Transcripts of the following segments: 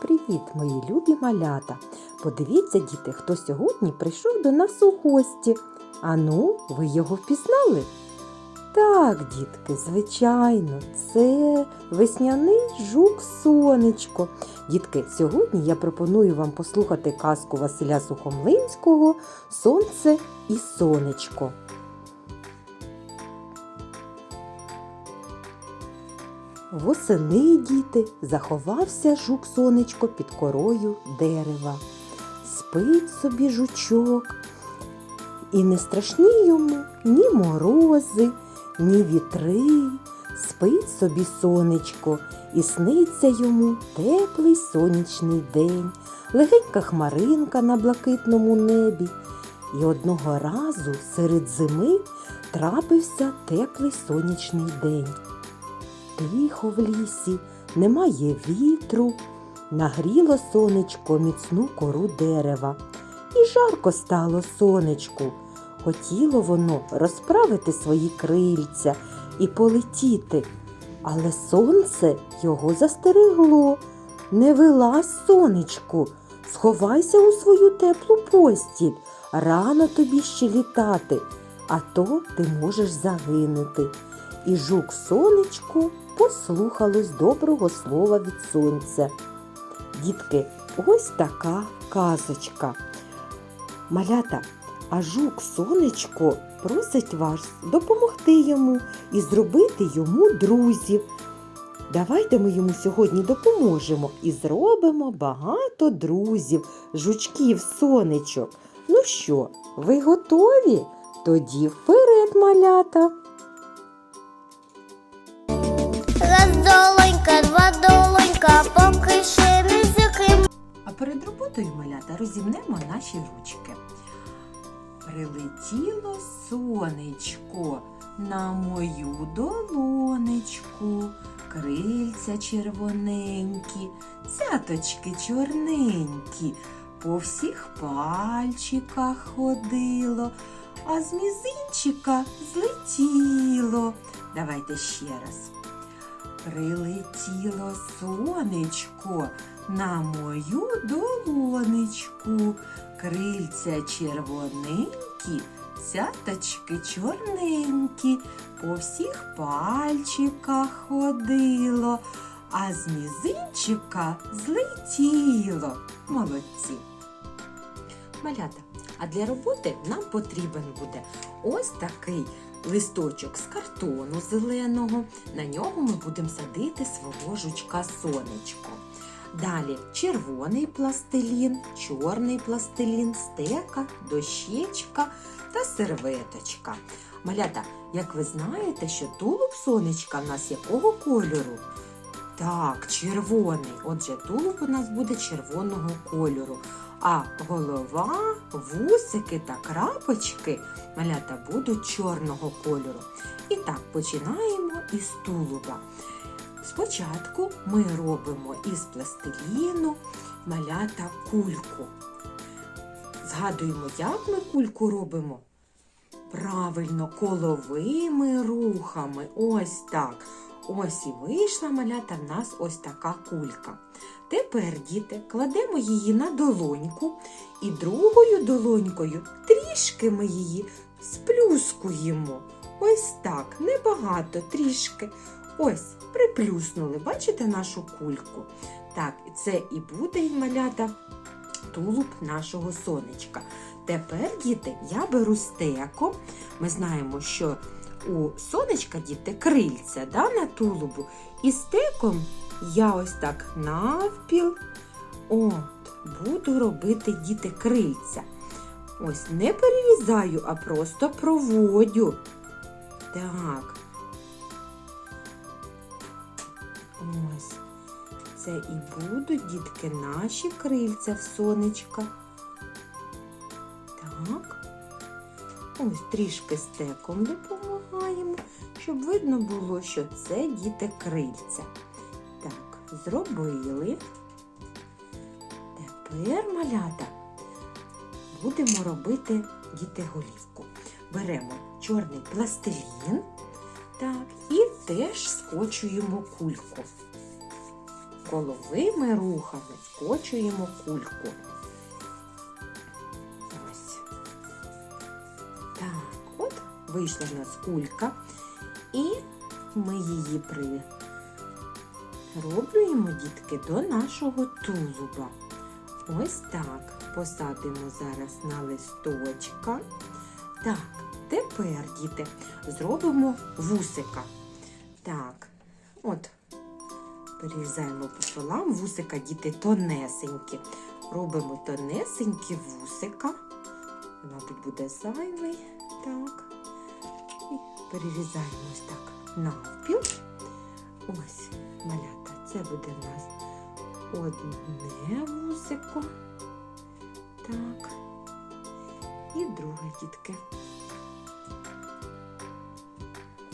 Привіт, мої любі малята! Подивіться, діти, хто сьогодні прийшов до нас у гості. Ану, ви його впізнали? Так, дітки, звичайно, це весняний жук сонечко. Дітки, сьогодні я пропоную вам послухати казку Василя Сухомлинського Сонце і сонечко. Восени діти заховався жук сонечко під корою дерева. Спить собі жучок, і не страшні йому ні морози, ні вітри. Спить собі сонечко, і сниться йому теплий сонячний день, легенька хмаринка на блакитному небі. І одного разу серед зими трапився теплий сонячний день. Тихо в лісі, немає вітру, нагріло сонечко міцну кору дерева. І жарко стало сонечку. Хотіло воно розправити свої крильця і полетіти, але сонце його застерегло. Не вилазь, сонечку, сховайся у свою теплу постіль. Рано тобі ще літати, а то ти можеш загинути. І жук сонечку послухалось доброго слова від сонця. Дітки, ось така казочка. Малята, а жук сонечко просить вас допомогти йому і зробити йому друзів. Давайте ми йому сьогодні допоможемо і зробимо багато друзів, жучків, сонечок. Ну що, ви готові? Тоді вперед, малята! Роботою малята розімнемо наші ручки. Прилетіло сонечко на мою долонечку, крильця червоненькі, цяточки чорненькі, по всіх пальчиках ходило, а з мізинчика злетіло. Давайте ще раз. Прилетіло сонечко на мою долонечку, крильця червоненькі, цяточки чорненькі, по всіх пальчиках ходило, а з мізинчика злетіло. Молодці. Малята, а для роботи нам потрібен буде ось такий листочок з картону зеленого. На нього ми будемо садити свого жучка сонечко. Далі червоний пластилін, чорний пластилін, стека, дощечка та серветочка. Малята, як ви знаєте, що тулуб сонечка в нас якого кольору? Так, червоний. Отже, тулуб у нас буде червоного кольору. А голова, вусики та крапочки малята будуть чорного кольору. І так, починаємо із тулуба. Спочатку ми робимо із пластиліну малята кульку. Згадуємо, як ми кульку робимо. Правильно, коловими рухами. Ось так. Ось і вийшла малята в нас ось така кулька. Тепер, діти, кладемо її на долоньку і другою долонькою трішки ми її сплюскуємо. Ось так, небагато, трішки. Ось, приплюснули, бачите нашу кульку? Так, це і буде малята тулуб нашого сонечка. Тепер, діти, я беру стеко. Ми знаємо, що у сонечка діти крильця да, на тулубу. І стеком я ось так навпіл от, буду робити діти крильця. Ось не перерізаю, а просто проводю. Так. Ось. Це і будуть, дітки, наші крильця в сонечка. Так. Ось трішки стеком допомагаємо, щоб видно було, що це діти крильця. Так, зробили. Тепер малята будемо робити діти голівку. Беремо чорний пластилін. Так, і теж скочуємо кульку. коловими рухами скочуємо кульку. Ось. Так, от вийшла в нас кулька, і ми її прироблюємо, дітки, до нашого тулуба. Ось так. Посадимо зараз на листочка. Так, тепер, діти, зробимо вусика. Так, от, перерізаємо пополам, вусика, діти, тонесенькі. Робимо тонесенькі вусика. Мабуть, буде зайвий. Так. І перерізаємо ось так навпіл. Ось, малята, це буде в нас одне вусико. Так. І друге, дітки.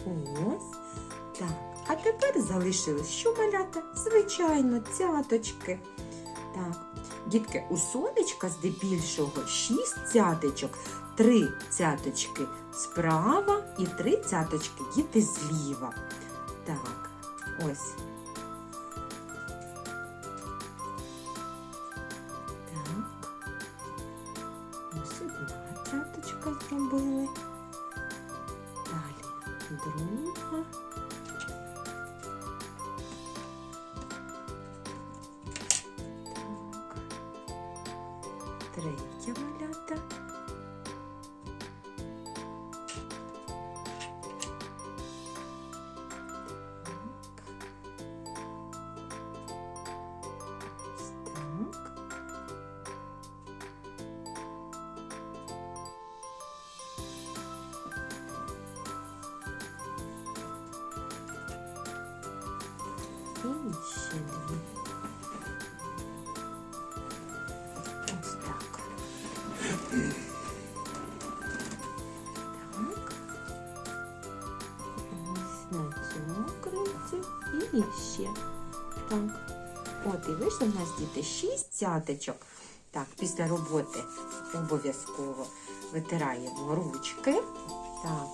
Ось. Так. А тепер залишилось що малята? Звичайно, цяточки. Так. Дітки, у сонечка здебільшого 6 цяточок, 3 цяточки справа і 3 цяточки діти зліва. Так, ось. Так. Ось одна цяточка зробили. Далі друга. Третя малята. І ще дві. І ще. Так. От і вийшло в нас діти 6 цяточок. Так, після роботи обов'язково витираємо ручки. Так.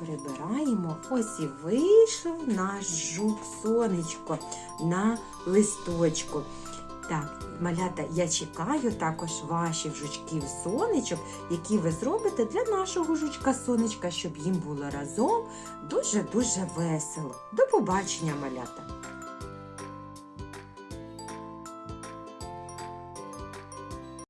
Прибираємо. Ось і вийшов наш жук сонечко на листочку. Так, малята, я чекаю також ваших жучків сонечок, які ви зробите для нашого жучка сонечка, щоб їм було разом дуже-дуже весело. До побачення, малята!